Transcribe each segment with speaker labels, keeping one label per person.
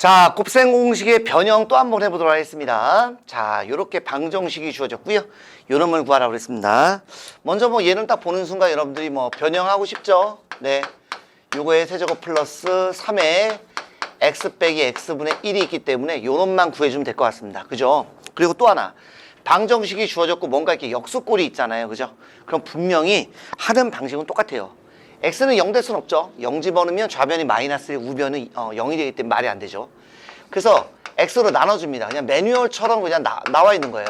Speaker 1: 자, 곱셈 공식의 변형 또 한번 해보도록 하겠습니다. 자, 요렇게 방정식이 주어졌고요. 요놈을 구하라고 그랬습니다. 먼저 뭐 얘는 딱 보는 순간 여러분들이 뭐 변형하고 싶죠? 네. 요거의 세제곱 플러스 3의 x 빼기 x분의 1이 있기 때문에 요놈만 구해주면 될 것 같습니다. 그죠? 그리고 또 하나. 방정식이 주어졌고 뭔가 이렇게 역수꼴이 있잖아요. 그죠? 그럼 분명히 하는 방식은 똑같아요. X는 0 될 순 없죠. 0 집어넣으면 좌변이 마이너스, 우변은 어, 0이 되기 때문에 말이 안 되죠. 그래서 x로 나눠줍니다. 그냥 매뉴얼처럼 그냥 나, 나와 있는 거예요.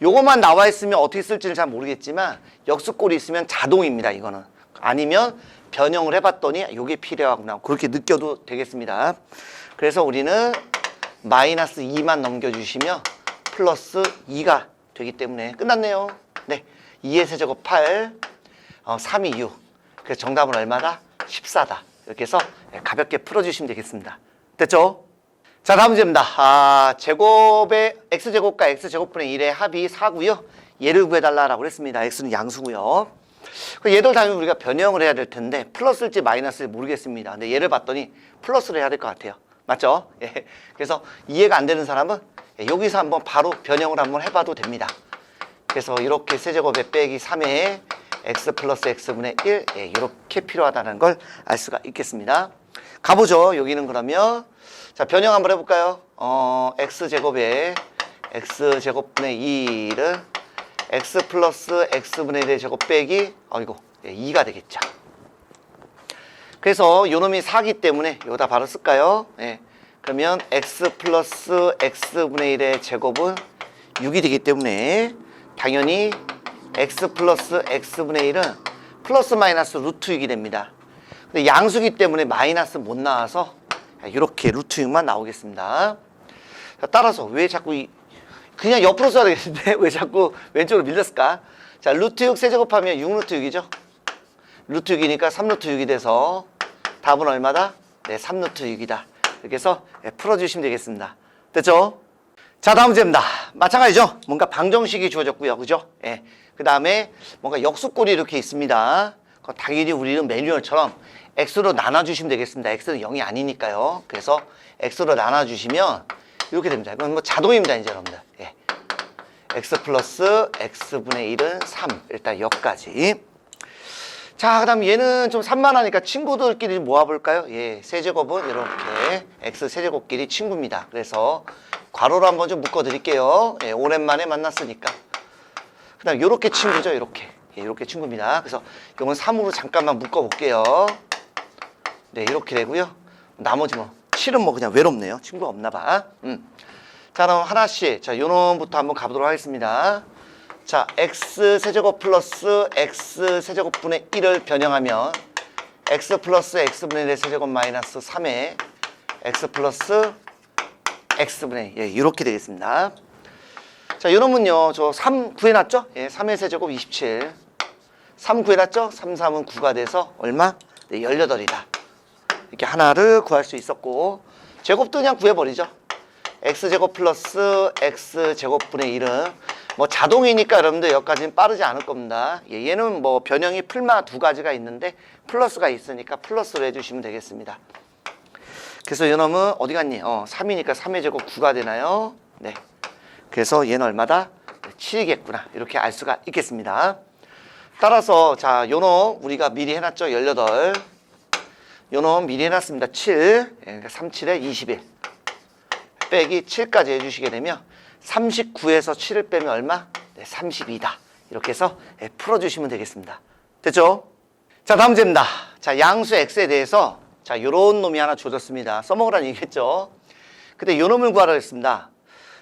Speaker 1: 요것만 나와 있으면 어떻게 쓸지는 잘 모르겠지만 역수꼴이 있으면 자동입니다. 이거는. 아니면 변형을 해봤더니 요게 필요하구나. 그렇게 느껴도 되겠습니다. 그래서 우리는 마이너스 2만 넘겨주시면 플러스 2가 되기 때문에 끝났네요. 네. 2의 세제곱 8, 어, 3이 6. 그래서 정답은 얼마다? 14다. 이렇게 해서 가볍게 풀어주시면 되겠습니다. 됐죠? 자, 다음 문제입니다. 아, 제곱의 x제곱과 x제곱분의 1의 합이 4고요. 얘를 구해달라고 그랬습니다. x는 양수고요. 그 얘들 당연히 우리가 변형을 해야 될 텐데 플러스일지 마이너스일지 모르겠습니다. 근데 얘를 봤더니 플러스를 해야 될 것 같아요. 맞죠? 예. 그래서 이해가 안 되는 사람은 예, 여기서 한번 바로 변형을 한번 해봐도 됩니다. 그래서 이렇게 세제곱에 빼기 3에 x 플러스 x분의 1 예, 이렇게 필요하다는 걸 알 수가 있겠습니다. 가보죠. 여기는 그러면 자 변형 한번 해볼까요? 어, x 제곱에 x 제곱분의 2를 x 플러스 x분의 1의 제곱 빼기 어이고 예, 2가 되겠죠. 그래서 요놈이 4기 때문에 여기다 바로 쓸까요? 예. 그러면 x 플러스 x분의 1의 제곱은 6이 되기 때문에 당연히 x 플러스 x분의 1은 플러스 마이너스 루트 6이 됩니다. 근데 양수기 때문에 마이너스 못 나와서 이렇게 루트 6만 나오겠습니다. 자, 따라서 왜 자꾸 이, 그냥 옆으로 써야 되겠는데 왜 자꾸 왼쪽으로 밀렸을까? 자, 루트 6 세제곱하면 6 루트 6이죠. 루트 6이니까 3 루트 6이 돼서 답은 얼마다? 네, 3 루트 6이다. 이렇게 해서 예, 풀어주시면 되겠습니다. 됐죠? 자, 다음 문제입니다. 마찬가지죠? 뭔가 방정식이 주어졌고요. 그죠? 예. 그 다음에 뭔가 역수꼴이 이렇게 있습니다. 당연히 우리는 매뉴얼처럼 x로 나눠주시면 되겠습니다. x는 0이 아니니까요. 그래서 x로 나눠주시면 이렇게 됩니다. 이건 뭐 자동입니다, 이제 여러분들. 예. x 플러스 x분의 1은 3. 일단 여기까지. 자, 그 다음 얘는 좀 산만하니까 친구들끼리 모아볼까요? 예, 세제곱은 이렇게 x 세제곱끼리 친구입니다. 그래서 괄호로 한번 좀 묶어드릴게요. 예, 오랜만에 만났으니까. 그 다음 요렇게 친구죠, 이렇게. 예, 이렇게 친구입니다. 그래서 이건 3으로 잠깐만 묶어볼게요. 네, 이렇게 되고요. 나머지 뭐 7은 뭐 그냥 외롭네요. 친구가 없나 봐. 음. 자, 그럼 하나씩. 자, 요놈부터 한번 가보도록 하겠습니다. 자, x 세제곱 플러스 x 세제곱분의 1을 변형하면 x 플러스 x분의 1의 세제곱 마이너스 3에 x 플러스 x분의 예, 이렇게 되겠습니다. 자, 요놈은요. 저 3 구해놨죠? 예, 3의 세제곱 27. 3 구해놨죠? 3, 3은 9가 돼서 얼마? 네, 18이다. 이렇게 하나를 구할 수 있었고 제곱도 그냥 구해버리죠. x제곱 플러스 x제곱분의 1은 뭐 자동이니까 여러분들 여기까지는 빠르지 않을 겁니다. 예, 얘는 뭐 변형이 풀마 두 가지가 있는데 플러스가 있으니까 플러스로 해주시면 되겠습니다. 그래서 이놈은 어디 갔니? 어, 3이니까 3의 제곱 9가 되나요? 네. 그래서 얘는 얼마다? 7이겠구나. 이렇게 알 수가 있겠습니다. 따라서 자, 요놈 우리가 미리 해놨죠? 18. 요놈 미리 해놨습니다. 7. 예, 그러니까 3, 7에 21. 빼기 7까지 해주시게 되면 39에서 7을 빼면 얼마? 네, 32다. 이렇게 해서 예, 풀어주시면 되겠습니다. 됐죠? 자, 다음 문제입니다. 자, 양수 x에 대해서 자, 요런 놈이 하나 줘졌습니다. 써먹으라는 얘기겠죠? 근데 요 놈을 구하라 했습니다.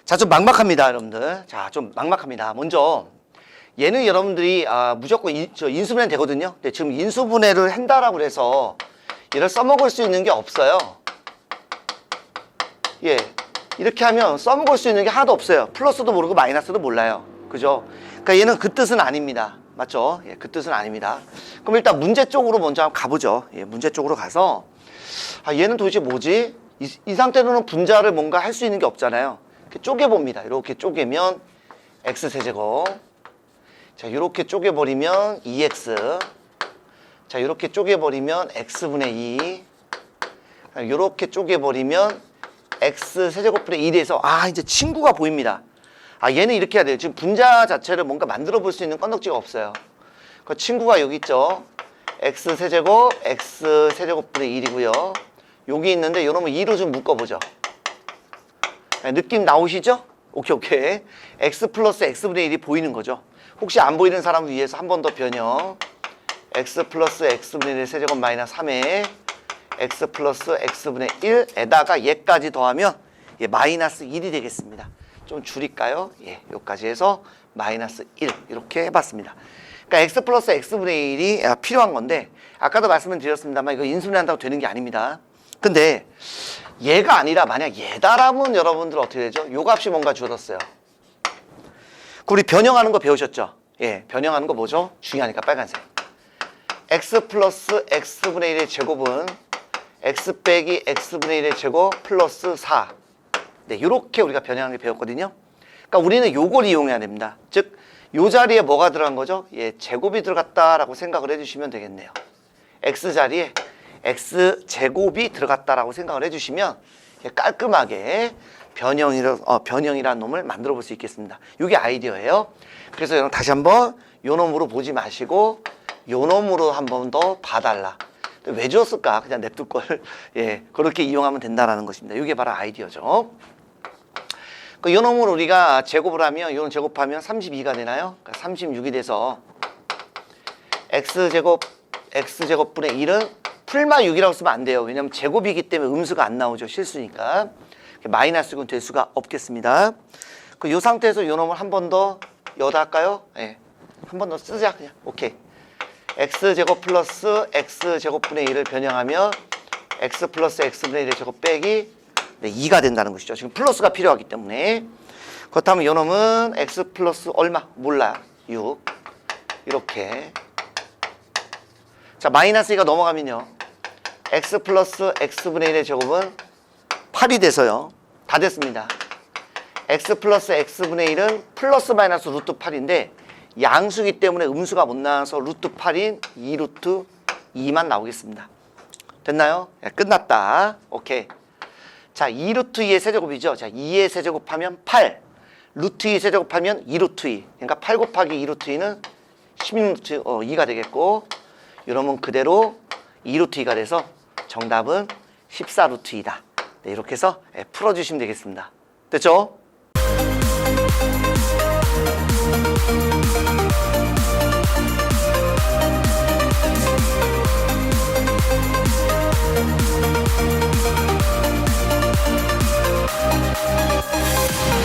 Speaker 1: 자, 좀 막막합니다, 여러분들. 자, 좀 막막합니다. 먼저 얘는 여러분들이 아, 무조건 인, 저 인수분해 되거든요. 근데 지금 인수분해를 한다라고 해서 얘를 써먹을 수 있는 게 없어요. 예. 이렇게 하면 써먹을 수 있는 게 하나도 없어요. 플러스도 모르고 마이너스도 몰라요. 그죠? 그러니까 얘는 그 뜻은 아닙니다. 맞죠? 예, 그 뜻은 아닙니다. 그럼 일단 문제 쪽으로 먼저 한번 가보죠. 예, 문제 쪽으로 가서 아, 얘는 도대체 뭐지? 이, 이 상태로는 분자를 뭔가 할 수 있는 게 없잖아요. 이렇게 쪼개봅니다. 이렇게 쪼개면 x세제곱. 자, 이렇게 쪼개버리면 2x. 자, 이렇게 쪼개버리면 x분의 2. 이렇게 쪼개버리면 x 세제곱분의 1에서 아 이제 친구가 보입니다. 아 얘는 이렇게 해야 돼요. 지금 분자 자체를 뭔가 만들어 볼 수 있는 건덕지가 없어요. 그 친구가 여기 있죠. x 세제곱 x 세제곱분의 1이고요. 여기 있는데 요놈을 2로 좀 묶어보죠. 네, 느낌 나오시죠? 오케이 오케이. x 플러스 x분의 1이 보이는 거죠. 혹시 안 보이는 사람을 위해서 한 번 더 변형. x 플러스 x분의 1 세제곱 마이너스 3에 x 플러스 x분의 1에다가 얘까지 더하면 예, 마이너스 1이 되겠습니다. 좀 줄일까요? 예, 여기까지 해서 마이너스 1 이렇게 해봤습니다. 그러니까 x 플러스 x분의 1이 아, 필요한 건데 아까도 말씀을 드렸습니다만 이거 인수분해 한다고 되는 게 아닙니다. 근데 얘가 아니라 만약 얘다라면 여러분들 어떻게 되죠? 요 값이 뭔가 줄었어요. 그 우리 변형하는 거 배우셨죠? 예, 변형하는 거 뭐죠? 중요하니까 빨간색. x 플러스 x분의 1의 제곱은 x 빼기 x분의 1의 제곱 플러스 4. 네, 이렇게 우리가 변형하는 게 배웠거든요. 그러니까 우리는 요걸 이용해야 됩니다. 즉, 요 자리에 뭐가 들어간 거죠? 예, 제곱이 들어갔다라고 생각을 해주시면 되겠네요. x 자리에 x 제곱이 들어갔다라고 생각을 해주시면 예, 깔끔하게 변형이라 어, 변형이라는 놈을 만들어 볼 수 있겠습니다. 이게 아이디어예요. 그래서 여러분 다시 한번 요 놈으로 보지 마시고 요 놈으로 한 번 더 봐달라. 왜 줬을까? 그냥 냅둘 걸 예, 그렇게 이용하면 된다라는 것입니다. 이게 바로 아이디어죠. 그 요놈을 우리가 제곱을 하면 요놈 제곱하면 32가 되나요? 그러니까 36이 돼서 x 제곱 x 제곱분의 1은 풀마 6이라고 쓰면 안 돼요. 왜냐면 제곱이기 때문에 음수가 안 나오죠. 실수니까. 마이너스는 될 수가 없겠습니다. 그 요 상태에서 요 놈을 한 번 더 여다 할까요? 예. 한 번 더 쓰자 그냥. 오케이. X 제곱 플러스 x 제곱분의 1을 변형하면 x 플러스 x분의 1의 제곱 빼기 네, 2가 된다는 것이죠. 지금 플러스가 필요하기 때문에 그렇다면 요 놈은 x 플러스 얼마? 몰라요. 6 이렇게 자 마이너스 2가 넘어가면요 x 플러스 x분의 1의 제곱은 8이 돼서요 다 됐습니다 x 플러스 x분의 1은 플러스 마이너스 루트 8인데 양수기 때문에 음수가 못 나와서 루트 8인 2 루트 2만 나오겠습니다 됐나요? 예, 끝났다 오케이 자 2 루트 2의 세제곱이죠 자 2의 세제곱하면 8 루트 2 세제곱하면 2 루트 2 그러니까 8 곱하기 2 루트 2는 16루트 어, 2가 되겠고 이러면 그대로 2루트 2가 돼서 정답은 14루트 2다. 네, 이렇게 해서 예, 풀어주시면 되겠습니다. 됐죠?